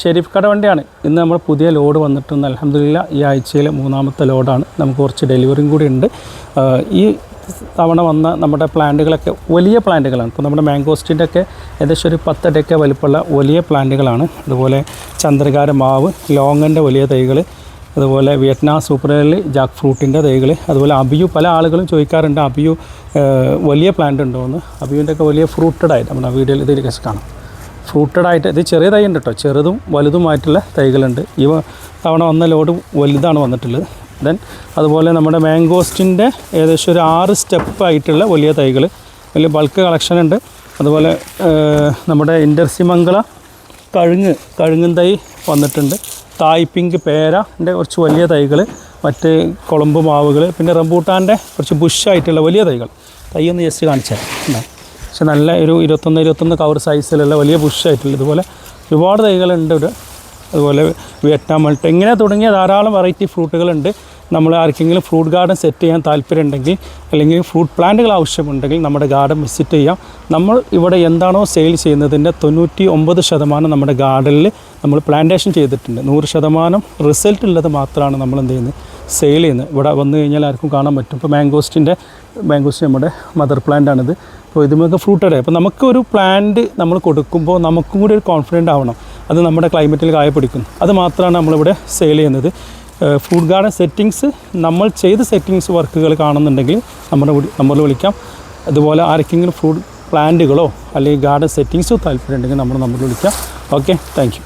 ഷെരീഫ് കട വണ്ടിയാണ്. ഇന്ന് നമ്മൾ പുതിയ ലോഡ് വന്നിട്ടുണ്ട്. അലഹമില്ല ഈ ആഴ്ചയിലെ മൂന്നാമത്തെ ലോഡാണ്. നമുക്ക് കുറച്ച് ഡെലിവറിയും കൂടി ഉണ്ട്. ഈ തവണ വന്ന നമ്മുടെ പ്ലാന്റുകളൊക്കെ വലിയ പ്ലാന്റുകളാണ്. ഇപ്പോൾ നമ്മുടെ മാംഗോസ്റ്റിന്റെ ഒക്കെ ഏകദേശം ഒരു പത്തടയൊക്കെ വലിപ്പമുള്ള വലിയ പ്ലാന്റുകളാണ്. അതുപോലെ ചന്ദ്രകാര മാവ് ലോങ്ങന്റെ വലിയ തൈകൾ അതുപോലെ വിയറ്റ്നാം സൂപ്പറിൽ ജാക്ക് ഫ്രൂട്ടിന്റെ തൈകൾ അതുപോലെ അബിയു പല ആളുകളും ചോദിക്കാറുണ്ട് അബിയു വലിയ പ്ലാന്റ് ഉണ്ടോ എന്ന് അബിയുന്റെ ഒക്കെ വലിയ ഫ്രൂട്ടഡ് ആയിട്ട് നമ്മുടെ വീഡിയോയിൽ ഇതിൽ കാണാം ഫ്രൂട്ടഡ് ആയിട്ട് ഇത് ചെറിയ തൈ ഉണ്ട് കേട്ടോ ചെറുതും വലുതുമായിട്ടുള്ള തൈകളുണ്ട്. ഇവ തവണ വന്ന ലോഡ് വലുതാണ് വന്നിട്ടുള്ളത്. ദെൻ അതുപോലെ നമ്മുടെ മാംഗോസ്റ്റിന്റെ ഏകദേശം ഒരു ആറ് സ്റ്റെപ്പ് ആയിട്ടുള്ള വലിയ തൈകൾ. വലിയ ബൾക്ക് കളക്ഷൻ ഉണ്ട്. അതുപോലെ നമ്മുടെ ഇൻഡർസിമംഗള കഴുങ്ങ് കഴുങ്ങും തൈ വന്നിട്ടുണ്ട്. തായ് പിങ്ക് പേരന്റെ കുറച്ച് വലിയ തൈകൾ മറ്റ് കുളമ്പ് മാവുകൾ പിന്നെ റംബൂട്ടാന്റെ കുറച്ച് ബുഷായിട്ടുള്ള വലിയ തൈകൾ. തൈ ഒന്ന് ജസ്റ്റ് കാണിച്ചാൽ ഉണ്ടാവും പക്ഷെ നല്ല ഒരു ഇരുപത്തൊന്ന് ഇരുപത്തൊന്ന് കവർ സൈസിലുള്ള വലിയ ബുഷായിട്ടുള്ള ഇതുപോലെ ഒരുപാട് തൈകളുണ്ട് ഇവിടെ. അതുപോലെ വിയറ്റ്നാം മൾട്ട് ഇങ്ങനെ തുടങ്ങിയ ധാരാളം വെറൈറ്റി ഫ്രൂട്ടുകളുണ്ട് നമ്മൾ ആർക്കെങ്കിലും ഫ്രൂട്ട് ഗാർഡൻ സെറ്റ് ചെയ്യാൻ താല്പര്യമുണ്ടെങ്കിൽ അല്ലെങ്കിൽ ഫ്രൂട്ട് പ്ലാന്റുകൾ ആവശ്യമുണ്ടെങ്കിൽ നമ്മുടെ ഗാർഡൻ വിസിറ്റ് ചെയ്യാം. നമ്മൾ ഇവിടെ എന്താണോ സെയിൽ ചെയ്യുന്നതിന്റെ തൊണ്ണൂറ്റി ഒമ്പത് ശതമാനം നമ്മുടെ ഗാർഡനിൽ നമ്മൾ പ്ലാന്റേഷൻ ചെയ്തിട്ടുണ്ട്. നൂറ് ശതമാനം റിസൾട്ട് ഉള്ളത് മാത്രമാണ് നമ്മൾ എന്ത് ചെയ്യുന്നത്? സെയിൽ ചെയ്യുന്നത്. ഇവിടെ വന്നു കഴിഞ്ഞാൽ ആർക്കും കാണാൻ പറ്റും. ഇപ്പോൾ മാംഗോസ്റ്റിന്റെ മാംഗോസ്റ്റ് നമ്മുടെ മദർ പ്ലാന്റ് ആണിത്. അപ്പോൾ ഇതുമൊക്കെ ഫ്രൂട്ടഡ് അപ്പോൾ നമുക്ക് ഒരു പ്ലാന്റ് നമ്മൾ കൊടുക്കുമ്പോൾ നമുക്കും കൂടി ഒരു കോൺഫിഡന്റ് ആവണം. അത് നമ്മുടെ ക്ലൈമറ്റിൽ കായ പിടിക്കുന്നു അത് മാത്രമാണ് നമ്മളിവിടെ സെയിൽ ചെയ്യുന്നത്. ഫ്രൂട്ട് ഗാർഡൻ സെറ്റിങ്സ് നമ്മൾ ചെയ്ത സെറ്റിങ്സ് വർക്കുകൾ കാണുന്നുണ്ടെങ്കിൽ നമ്മുടെ നമ്പറിൽ വിളിക്കാം. അതുപോലെ ആർക്കെങ്കിലും ഫ്രൂട്ട് പ്ലാന്റുകളോ അല്ലെങ്കിൽ ഗാർഡൻ സെറ്റിങ്സോ താല്പര്യം ഉണ്ടെങ്കിൽ നമ്മുടെ നമ്പറിൽ വിളിക്കാം. Okay thank